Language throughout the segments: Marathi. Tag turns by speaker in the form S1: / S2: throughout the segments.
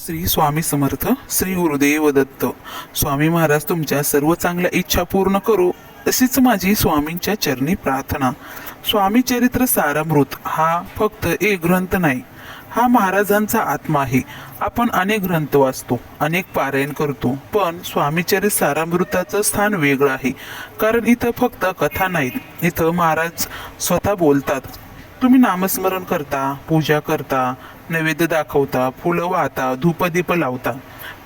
S1: श्री स्वामी समर्थ श्री गुरुदेव दत्त. स्वामी महाराज तुमच्या सर्व चांगल्या इच्छा पूर्ण करू अशीच माझी स्वामींच्या चरणी प्रार्थना. स्वामी चरित्र सारामृत हा फक्त एक ग्रंथ नाही हा महाराजांचा आत्मा आहे आपण अनेक ग्रंथ वाचतो अनेक पारायण करतो पण स्वामीचरित सारामृताचं स्थान वेगळं आहे. कारण इथं फक्त कथा नाहीत इथं महाराज स्वतः बोलतात. तुम्ही नामस्मरण करता पूजा करता नैवेद्य दाखवता फुलं वाहता धूपदीप लावता.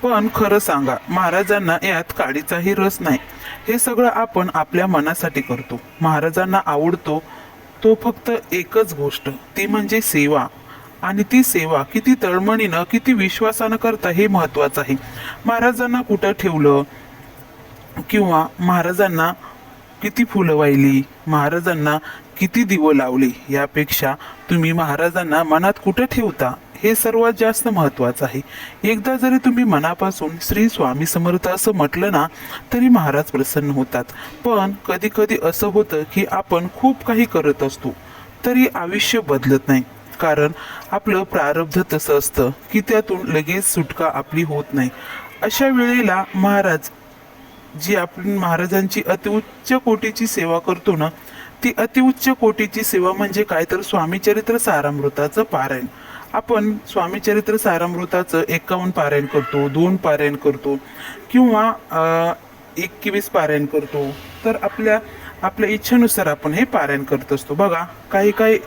S1: पण खरं सांगा महाराजांना यात काडीचाही रस नाही. हे सगळं आपण आपल्या मनासाठी करतो. महाराजांना आवडतो तो फक्त एकच गोष्ट ती म्हणजे सेवा. आणि ती सेवा किती तळमळीनं किती विश्वासानं करता हे महत्वाचं आहे. महाराजांना कुठं ठेवलं? किंवा महाराजांना किती फुलं वाहिली? महाराजांना किती दिवं लावली यापेक्षा तुम्ही महाराजांना मनात कुठं ठेवता? हे सर्वात जास्त महत्वाचं आहे. एकदा जरी तुम्ही मनापासून श्री स्वामी समर्थ असं म्हटलं ना तरी महाराज प्रसन्न होतात. पण कधी कधी असं होतं की आपण खूप काही करत असतो तरी आयुष्य बदलत नाही. कारण आपलं प्रारब्ध तसं असतं की त्यातून लगेच सुटका आपली होत नाही. अशा वेळेला महाराज जी आपण महाराजांची अतिउच्च कोटीची सेवा करतो ना ती अतिउच्च कोटीची सेवा म्हणजे काय तर स्वामी चरित्र सारामृताचं पारायण. आपण स्वामी चरित्र सारामृताचं एकावन्न पारायण करतो दोन पारायण करतो किंवा एकवीस पारायण करतो. तर आपल्या आपल्या इच्छेनुसार आपण हे पारायण करत असतो. बघा काही काही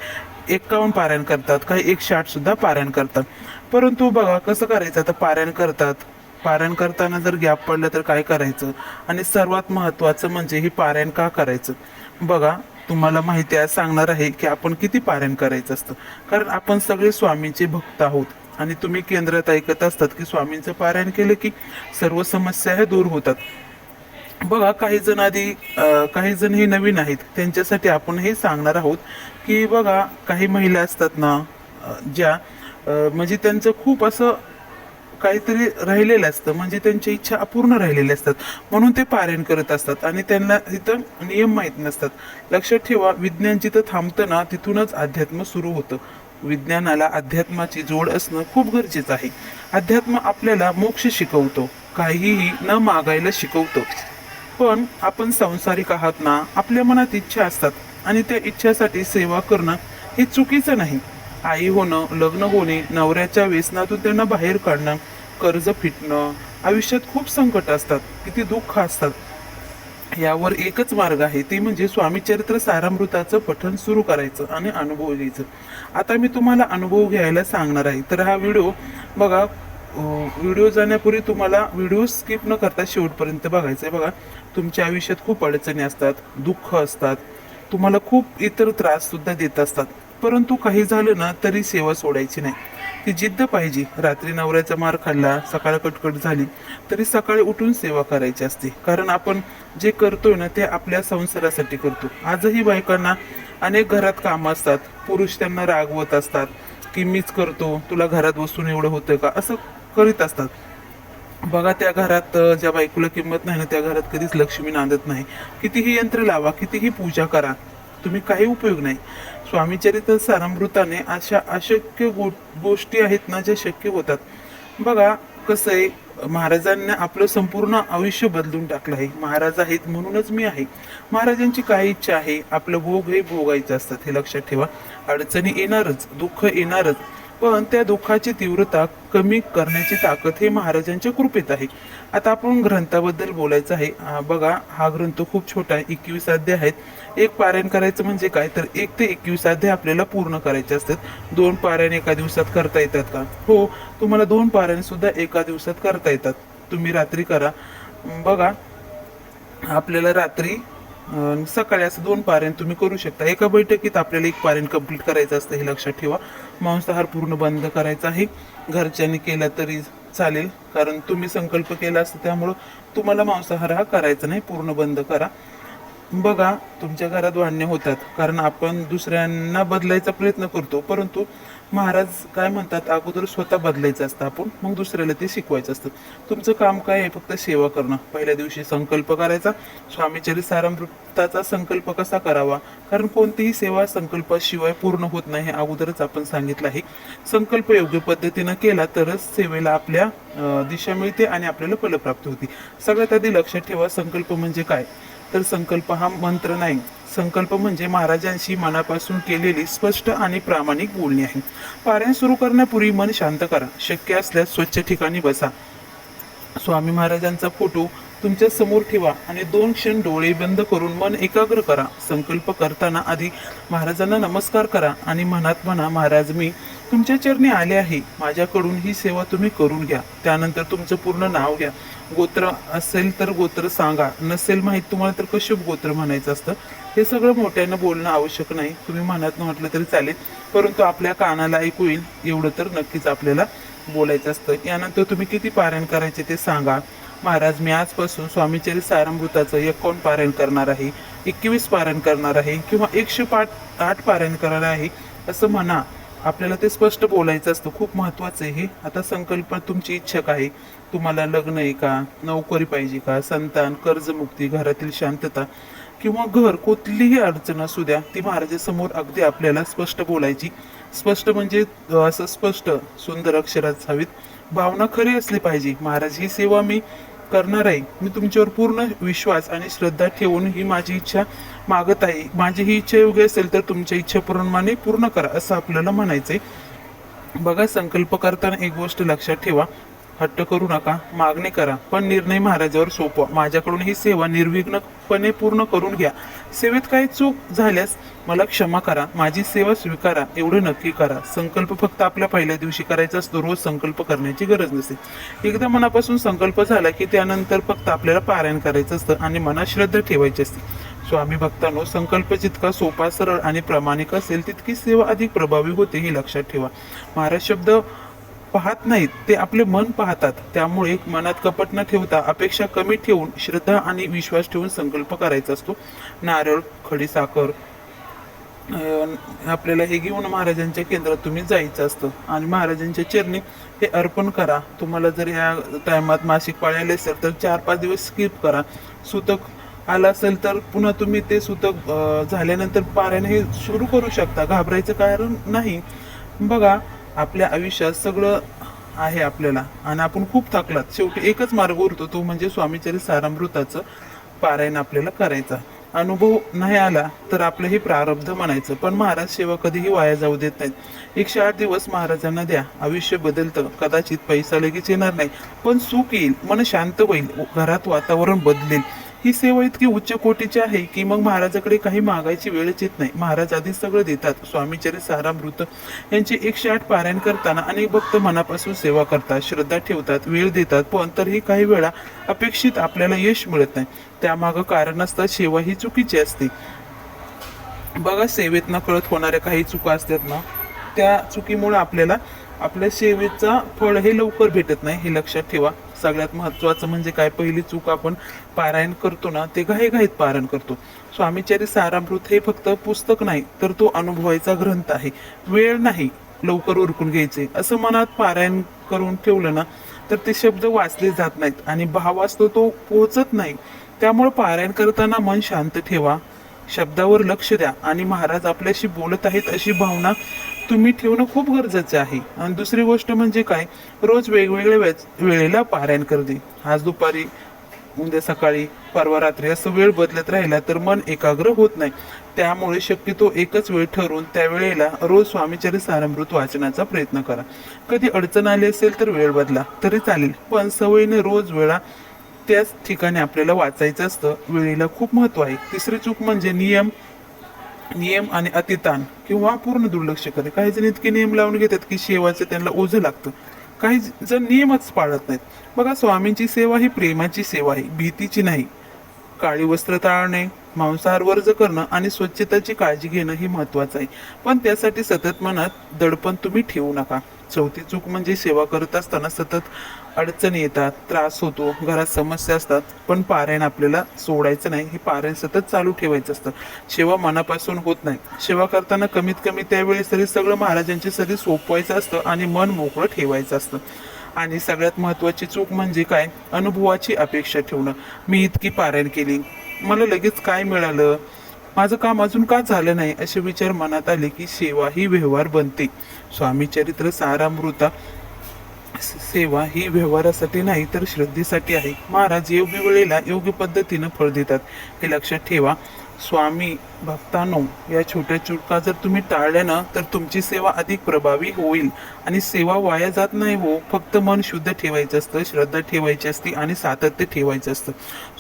S1: एकावन्न पारायण करतात काही एकशे आठसुद्धा पारायण करतात. परंतु बघा कसं करायचं? आता पारायण करतात. पारायण करताना जर गॅप पडलं तर काय करायचं? आणि सर्वात महत्त्वाचं म्हणजे ही पारायण का करायचं? बघा तुम्हाला माहिती आहे सांगणार आहे की आपण किती पारायण करायचं असतं. कारण आपण सगळे स्वामींचे भक्त आहोत आणि तुम्ही केंद्रात ऐकत असतात की स्वामींचं पारायण केलं की सर्व समस्या ह्या दूर होतात. बघा काही जण आधी काही जण हे नवीन आहेत. त्यांच्यासाठी आपण हे सांगणार आहोत की बघा काही महिला असतात ना ज्या म्हणजे त्यांचं खूप असं काहीतरी राहिलेलं असतं. म्हणजे त्यांच्या इच्छा अपूर्ण राहिलेल्या असतात. म्हणून ते पारायण करत असतात. आणि त्यांना तिथं नियम माहीत नसतात. लक्षात ठेवा विज्ञान जिथं थांबतं ना तिथूनच अध्यात्म सुरू होतं. विज्ञानाला अध्यात्माची जोड असणं खूप गरजेचं आहे. अध्यात्म आपल्याला मोक्ष शिकवतो. काहीही न मागायला शिकवतो. पण आपण संसारिक आहात ना आपल्या मनात इच्छा असतात. आणि त्या इच्छासाठी सेवा करणं हे चुकीचं नाही. आई होणं लग्न होणे नवऱ्याच्या व्यसनातून त्यांना बाहेर काढणं कर्ज फिटणं आयुष्यात खूप संकट असतात किती दुःख असतात. यावर एकच मार्ग आहे ते म्हणजे स्वामीचरित्र सारामृताचं पठण सुरू करायचं आणि अनुभव घ्यायचं. आता मी तुम्हाला अनुभव घ्यायला सांगणार आहे. तर हा व्हिडिओ बघा व्हिडिओ जाण्यापूर्वी तुम्हाला व्हिडिओ स्किप न करता शेवटपर्यंत बघायचं आहे. बघा तुमच्या आयुष्यात खूप अडचणी असतात दुःख असतात तुम्हाला खूप इतर त्रास सुद्धा देत असतात. परंतु काही झालं ना तरी सेवा सोडायची नाही. ती जिद्द पाहिजे. रात्री नवऱ्याचा मार खाल्ला सकाळ कटकट झाली तरी सकाळी उठून सेवा करायची असते. कारण आपण जे करतोय ना ते आपल्या संसारासाठी करतो. आजही बायकांना अनेक घरात कामं असतात. पुरुष त्यांना रागवत असतात की मीच करतो तुला घरात बसून एवढं होतं का? असं करीत असतात. बघा त्या घरात ज्या बायकोला किंमत नाही ना त्या घरात कधीच लक्ष्मी नांदत नाही. कितीही यंत्र लावा कितीही पूजा करा तुम्ही काही उपयोग नाही. स्वामीचरित्र सारामृताने अशा अशक्य गो गोष्टी आहेत ना ज्या शक्य होतात. बघा कसं आहे महाराजांनी आपलं संपूर्ण आयुष्य बदलून टाकलं आहे. महाराज आहेत म्हणूनच मी आहे. महाराजांची काय इच्छा आहे? आपलं भोग हे भोगायचं असतात हे लक्षात ठेवा. अडचणी येणारच दुःख येणारच. पण त्या दुःखाची तीव्रता कमी करण्याची ताकद हे महाराजांच्या कृपेत आहे. आता आपण ग्रंथाबद्दल बोलायचं आहे. बघा हा ग्रंथ खूप छोटा आहे. एकवीस अध्याय आहेत. एक पारायण करायचं म्हणजे काय? तर एक ते एकवीस अध्याय आपल्याला पूर्ण करायचे असतात. दोन पारायण एका दिवसात करता येतात का? हो तुम्हाला दोन पारायण सुद्धा एका दिवसात करता येतात. तुम्ही रात्री करा. बघा आपल्याला रात्री सकाळी असं दोन पारायण तुम्ही करू शकता. एका बैठकीत आपल्याला एक पारायण कंप्लीट करायचं असतं हे लक्षात ठेवा. मांसाहार पूर्ण बंद करायचा आहे. घरच्यांनी केला तरी चालेल कारण तुम्ही संकल्प केला असता त्यामुळं तुम्हाला मांसाहार हा करायचा नाही पूर्ण बंद करा. बघा तुमच्या घरात वाढणे होतात कारण आपण दुसऱ्यांना बदलायचा प्रयत्न करतो परंतु महाराज काय म्हणतात अगोदर स्वतः बदलायचं असतं आपण मग दुसऱ्याला ते शिकवायचं असतं. तुमचं काम काय आहे? फक्त सेवा करणं. पहिल्या दिवशी संकल्प करायचा. स्वामीचरित सारामृताचा संकल्प कसा करावा? कारण कोणतीही सेवा संकल्पाशिवाय पूर्ण होत नाही हे अगोदरच आपण सांगितलं आहे. संकल्प योग्य पद्धतीनं केला तरच सेवेला आपल्या दिशा मिळते आणि आपल्याला फलप्राप्त होती. सगळ्यात आधी लक्षात ठेवा संकल्प म्हणजे काय? तर संकल्प हा मंत्र नाही. संकल्प म्हणजे महाराजांशी मनापासून केलेली स्पष्ट आणि प्रामाणिक बोलणी आहे. पारायण सुरू करण्यापूर्वी मन शांत करा. शक्य असल्यास स्वच्छ ठिकाणी बसा. स्वामी महाराजांचा फोटो तुमच्यासमोर ठेवा आणि दोन क्षण डोळे बंद करून मन एकाग्र करा. संकल्प करताना आधी महाराजांना नमस्कार करा आणि मनात म्हणा महाराज मी तुमच्या चरणी आले आहे. माझ्याकडून ही सेवा तुम्ही करून घ्या. त्यानंतर तुमचं पूर्ण नाव घ्या. गोत्र असेल तर गोत्र सांगा. नसेल माहीत तुम्हाला तर कश्यप गोत्र म्हणायचं असतं? हे सगळं मोठ्यानं बोलणं आवश्यक नाही. तुम्ही मनात म्हटलं तरी चालेल. परंतु आपल्या कानाला ऐकू येईल एवढं तर नक्कीच आपल्याला बोलायचं असतं. यानंतर तुम्ही किती पारायण करायचे ते सांगा. महाराज मी आजपासून स्वामीचरित सारंभूताचं एकोण पारायण करणार आहे एकवीस पारायण करणार आहे किंवा एकशे पाठ आठ पारायण करणार आहे असं म्हणा. आपल्याला ते स्पष्ट बोलायचं असतं. खूप महत्वाचं आहे हे. आता संकल्प तुमची इच्छा काय? आहे? तुम्हाला लग्न आहे का? नोकरी पाहिजे का? संतान कर्जमुक्ती घरातील शांतता. किंवा घर कुठलीही अडचण असू द्या ती महाराजासमोर अगदी आपल्याला स्पष्ट बोलायची. स्पष्ट म्हणजे असं स्पष्ट सुंदर अक्षरात हवीत. भावना खरी असली पाहिजे. महाराज ही सेवा मी करणार आहे. मी तुमच्यावर पूर्ण विश्वास आणि श्रद्धा ठेवून ही माझी इच्छा मागत आहे. माझी ही इच्छा योग्य असेल तर तुमच्या इच्छेप्रमाणे पूर्ण करा असं आपल्याला म्हणायचंय. बघा संकल्प करताना एक गोष्ट लक्षात ठेवा. हट्ट करू नका मागणी करा पण निर्णय महाराजावर सोपवा. माझ्याकडून ही सेवा निर्विघ्नपणे पूर्ण करून घ्या. सेवेत काही चूक झाल्यास मला क्षमा करा माझी सेवा स्वीकारा एवढं नक्की करा. संकल्प फक्त आपल्या पहिल्या दिवशी करायचा असतो रोज संकल्प करण्याची गरज नसते. एकदा मनापासून संकल्प झाला की त्यानंतर फक्त आपल्याला पारायण करायचं असतं आणि मनात श्रद्धा ठेवायची असते. स्वामी भक्तांनो संकल्प जितका सोपा सरळ आणि प्रामाणिक असेल तितकी सेवा अधिक प्रभावी होते हे लक्षात ठेवा. महाराज शब्द पाहत नाहीत ते आपले मन पाहतात. त्यामुळे मनात कपट न ठेवता अपेक्षा कमी ठेवून श्रद्धा आणि विश्वास ठेवून संकल्प करायचा असतो. नारळ खडी साखर आपल्याला हे घेऊन महाराजांच्या केंद्रात तुम्ही जायचं असतं. आणि महाराजांच्या चरणी हे अर्पण करा. तुम्हाला जर या टायमात मासिक पाळी आले असेल तर चार पाच दिवस स्किप करा. सुतक आलं असेल तर पुन्हा तुम्ही ते सुतक झाल्यानंतर पारायण हे सुरू करू शकता. घाबरायचं कारण नाही. बघा आपल्या आयुष्यात सगळं आहे आपल्याला. आणि आपण खूप थकलात. शेवटी एकच मार्ग उरतो तो म्हणजे स्वामीचरित सारामृताचं पारायण आपल्याला करायचा. अनुभव नाही आला तर आपलं हे प्रारब्ध म्हणायचं. पण महाराज सेवा कधीही वाया जाऊ देत नाहीत. एकशे आठ दिवस महाराजांना द्या. आयुष्य बदलतं. कदाचित पैसा लगेच येणार नाही. पण सुख येईल. मन शांत होईल. घरात वातावरण बदलेल. ही सेवा इतकी उच्च कोटीची आहे की मग महाराजाकडे काही मागायची वेळच येत नाही. महाराज आधी सगळं देतात. स्वामीचरित सारामृत यांचे एकशे आठ पारायण करताना अनेक भक्त मनापासून सेवा करतात श्रद्धा ठेवतात वेळ देतात पण तरीही काही वेळा अपेक्षित आपल्याला यश मिळत नाही. त्यामागं कारण असतात सेवा ही चुकीची असते. बघा सेवेत न कळत होणाऱ्या काही चुका असतात ना त्या चुकीमुळे आपल्याला आपल्या सेवेचा फळ हे लवकर भेटत नाही हे लक्षात ठेवा. सगळ्यात महत्वाचं म्हणजे काय? पहिली चूक आपण पारायण करतो ना ते घाईघाईत पारायण करतो. स्वामीचारी सारामृत हे फक्त पुस्तक नाही तर तो अनुभवायचा ग्रंथ आहे. वेळ नाही लवकर उरकून घ्यायचे. असं मनात पारायण करून ठेवलं ना तर ते शब्द वाचले जात नाहीत आणि भाव असतो तो पोहोचत नाही. त्यामुळे पारायण करताना मन शांत ठेवा शब्दावर लक्ष द्या आणि महाराज आपल्याशी बोलत आहेत अशी भावना तुम्ही ठेवणं खूप गरजेचं आहे. आणि दुसरी गोष्ट म्हणजे काय? रोज वेगवेगळ्या वेळेस- वेळेला पारायण करणे. आज दुपारी उद्या सकाळी परवा रात्री असं वेळ बदलत राहिला तर मन एकाग्र होत नाही. त्यामुळे शक्यतो एकच वेळ ठरवून त्या वेळेला रोज स्वामीचरित सारामृत वाचनाचा प्रयत्न करा. कधी अडचण आली असेल तर वेळ बदला तरी चालेल. पण सवयीने रोज वेळा त्याच ठिकाणी आपल्याला वाचायचं असतं वेळेला खूप महत्त्व आहे. तिसरी चूक म्हणजे नियम नियम आणि अतिताण किंवा पूर्ण दुर्लक्ष करते काही जण इतके नियम लावून घेतात की सेवाचं त्यांना ओझं लागतं. काही जण नियमच पाळत नाहीत. बघा स्वामींची सेवा ही प्रेमाची सेवा आहे भीतीची नाही. काळी वस्त्र टाळणे मांसाहार वर्ज करणं आणि स्वच्छताची काळजी घेणं हे महत्वाचं आहे. पण त्यासाठी सतत मनात दडपण तुम्ही ठेवू नका. चौथी चूक म्हणजे सेवा करत असताना सतत अडचणी येतात त्रास होतो घरात समस्या असतात पण पारायण आपल्याला सोडायचं नाही हे पारायण सतत चालू ठेवायचं असतं. सेवा मनापासून होत नाही. सेवा करताना कमीत कमी त्यावेळेस तरी सगळं महाराजांचे सरी सोपवायचं असतं आणि मन मोकळं ठेवायचं असतं. आणि सगळ्यात महत्त्वाची चूक म्हणजे काय? अनुभवाची अपेक्षा ठेवणं. मी इतकी पारायण केली. मला लगेच काय मिळालं? माझं काम अजून का झालं नाही? असे विचार मनात आले की सेवा ही व्यवहार बनते. स्वामी चरित्र सारामृता सेवा ही व्यवहारासाठी नाही तर श्रद्धेसाठी आहे. महाराज योग्य वेळेला योग्य पद्धतीनं फळ देतात. हे लक्षात ठेवा. स्वामी भक्तांनो या छोट्या चुटका जर तुम्ही टाळल्या ना तर तुमची सेवा अधिक प्रभावी होईल. आणि सेवा वाया जात नाही हो. फक्त मन शुद्ध ठेवायचं असतं श्रद्धा ठेवायची असते आणि सातत्य ठेवायचं असतं.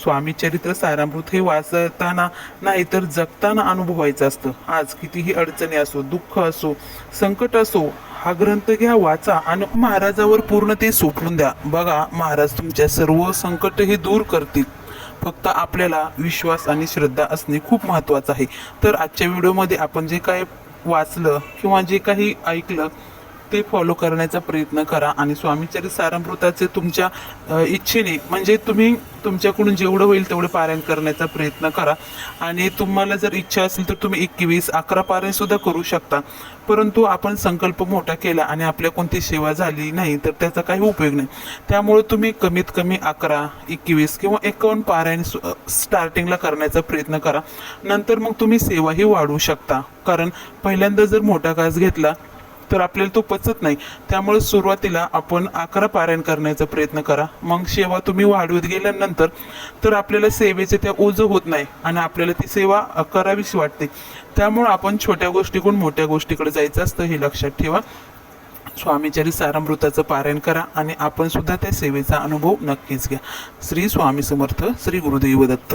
S1: स्वामी चरित्र सारामृत हे वाचताना नाही तर जगताना अनुभवायचं असतं. आज कितीही अडचणी असो दुःख असो संकट असो हा ग्रंथ घ्या वाचा आणि महाराजावर पूर्ण ते सोपवून द्या. बघा महाराज तुमच्या सर्व संकट हे दूर करतील. फक्त आपल्याला विश्वास आणि श्रद्धा असणे खूप महत्त्वाचं आहे. तर आजच्या व्हिडिओमध्ये आपण जे काय वाचलं किंवा जे काही ऐकलं ते फॉलो करण्याचा प्रयत्न करा आणि स्वामीचरित सारामृताचे तुमच्या इच्छेने म्हणजे तुम्ही तुमच्याकडून जेवढं होईल तेवढं पारायण करण्याचा प्रयत्न करा. आणि तुम्हाला जर इच्छा असेल तर तुम्ही एकवीस अकरा पारायण सुद्धा करू शकता. परंतु आपण संकल्प मोठा केला आणि आपल्या कोणती सेवा झाली नाही तर त्याचा काही उपयोग नाही. त्यामुळे तुम्ही कमीत कमी अकरा एकवीस किंवा एकावन्न पारायण स्टार्टिंगला करण्याचा प्रयत्न करा. नंतर मग तुम्ही सेवाही वाढवू शकता. कारण पहिल्यांदा जर मोठा घास घेतला तर आपल्याला तो पचत नाही. त्यामुळे सुरुवातीला आपण अकरा पारायण करण्याचा प्रयत्न करा. मग सेवा तुम्ही वाढवत गेल्यानंतर तर आपल्याला सेवेचे त्या ओझं होत नाही आणि आपल्याला ती सेवा करावीशी वाटते. त्यामुळे आपण छोट्या गोष्टीकडून मोठ्या गोष्टीकडे जायचं असतं हे लक्षात ठेवा. स्वामीचरित सारामृताचं पारायण करा आणि आपण सुद्धा त्या सेवेचा अनुभव नक्कीच घ्या. श्री स्वामी समर्थ श्री गुरुदेव दत्त.